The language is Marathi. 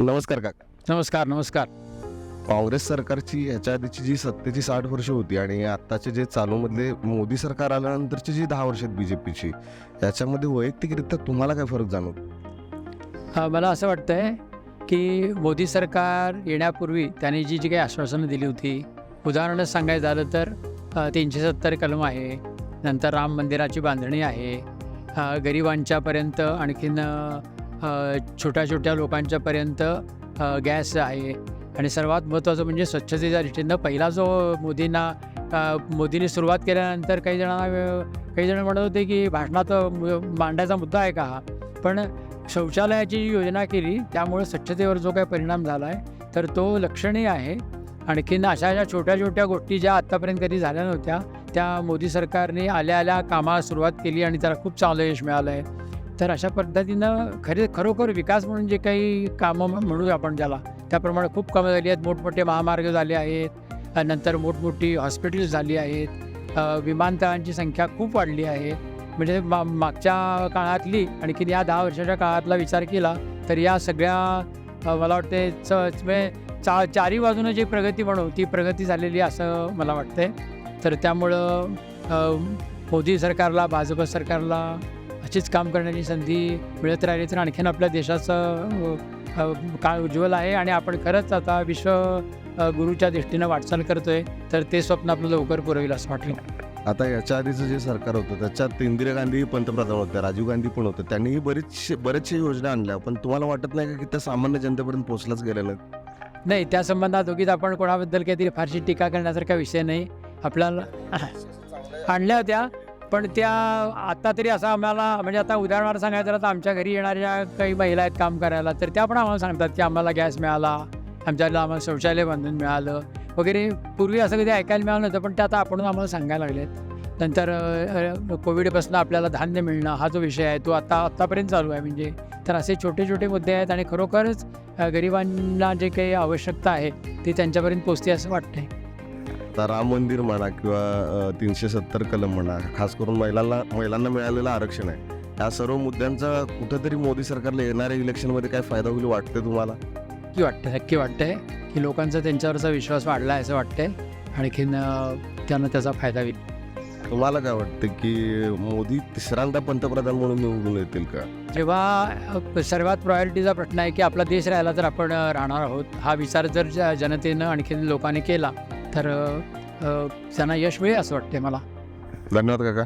नमस्कार काका. नमस्कार नमस्कार. काँग्रेस सरकारची ह्याच्या आधीची जी सत्तेची साठ वर्ष होती आणि आत्ताचे जे चालूमधले मोदी सरकार आल्यानंतरची जी दहा वर्ष आहेत बी जे पीची याच्यामध्ये वैयक्तिकरित्या तुम्हाला काय फरक जाणवतो? मला असं वाटतंय की मोदी सरकार येण्यापूर्वी त्यांनी जी जी काही आश्वासनं दिली होती उदाहरणच सांगायचं झालं तर तीनशे सत्तर कलम आहे नंतर राम मंदिराची बांधणी आहे गरिबांच्यापर्यंत आणखीन छोट्या छोट्या लोकांच्यापर्यंत गॅस आहे. आणि सर्वात महत्त्वाचं म्हणजे स्वच्छतेच्या दृष्टीनं पहिला जो मोदींना मोदींनी सुरुवात केल्यानंतर काही जणांना काही जण म्हणत होते की भाषणात मु- मांडायचा मुद्दा आहे का? हा पण शौचालयाची जी योजना केली त्यामुळे स्वच्छतेवर जो काही परिणाम झाला आहे तर तो लक्षणीय आहे. आणखीन अशा अशा छोट्या छोट्या गोष्टी ज्या आत्तापर्यंत कधी झाल्या नव्हत्या त्या मोदी सरकारने आल्या आल्या कामाला सुरुवात केली आणि त्याला खूप चांगलं यश मिळालं आहे तर अशा पद्धतीनं खरे खरोखर विकास म्हणून जे काही कामं म्हणू आपण त्याला त्याप्रमाणे खूप कामं झाली आहेत. मोठमोठे महामार्ग झाले आहेत. नंतर मोठमोठी हॉस्पिटल्स झाली आहेत. विमानतळांची संख्या खूप वाढली आहे. म्हणजे मा मागच्या काळातली आणखी या दहा वर्षाच्या काळातला विचार केला तर या सगळ्या मला वाटते च म्हणजे चा चारी बाजूनं जी प्रगती म्हणू ती प्रगती झालेली असं मला वाटतंय. तर त्यामुळं मोदी सरकारला भाजप सरकारला अशीच काम करण्याची संधी मिळत राहिली तर आणखीन आपल्या देशाचं काळ उज्ज्वल आहे आणि आपण खरंच आता विश्व गुरुच्या दृष्टीनं वाटचाल करतोय तर ते स्वप्न आपलं लवकर पुरवेल असं वाटलं आता याच्या आधीचं जे सरकार होतं त्याच्यात इंदिरा गांधी पंतप्रधान होत्या राजीव गांधी पण होतं. त्यांनीही बरीचशे बरेचशे योजना आणल्या पण तुम्हाला वाटत नाही का की त्या सामान्य जनतेपर्यंत पोहोचल्याच गेल्या नाहीत नाही त्या संबंधात दोघीत आपण कोणाबद्दल काहीतरी फारशी टीका करण्यासारखा विषय नाही. आपल्याला आणल्या होत्या पण त्या आता तरी असं आम्हाला म्हणजे आता उदाहरणार्थ सांगायचं तर आमच्या घरी येणाऱ्या काही महिला आहेत काम करायला तर त्या पण आम्हाला सांगतात की आम्हाला गॅस मिळाला आमच्याला आम्हाला शौचालय बांधून मिळालं वगैरे. पूर्वी असं कधी ऐकायला मिळालं नव्हतं पण ते आता आपण आम्हाला सांगायला लागलेत. नंतर कोविडपासून आपल्याला धान्य मिळणं हा जो विषय आहे तो आता आत्तापर्यंत चालू आहे. म्हणजे तर असे छोटे छोटे मुद्दे आहेत आणि खरोखरच गरिबांना जे काही आवश्यकता आहे ती त्यांच्यापर्यंत पोचते असं वाटतंय. आता राम मंदिर म्हणा किंवा तीनशे सत्तर कलम म्हणा खास करून महिलांना महिलांना मिळालेलं आरक्षण आहे. या सर्व मुद्द्यांचा कुठंतरी मोदी सरकारला येणाऱ्या इलेक्शनमध्ये काय फायदा होईल वाटते तुम्हाला? नक्की वाटतं नक्की वाटतंय की लोकांचा त्यांच्यावरचा विश्वास वाढला आहे असं वाटतंय. आणखीन त्यांना त्याचा फायदा होईल. तुम्हाला काय वाटतं की मोदी तिसऱ्यांदा पंतप्रधान म्हणून निवडून येतील का? जेव्हा सर्वात प्रायोरिटीचा प्रश्न आहे की आपला देश राहिला तर आपण राहणार आहोत. हा विचार जर जनतेनं आणखीन लोकांनी केला तर त्यांना यश मिळेल असं वाटते मला. धन्यवाद काका.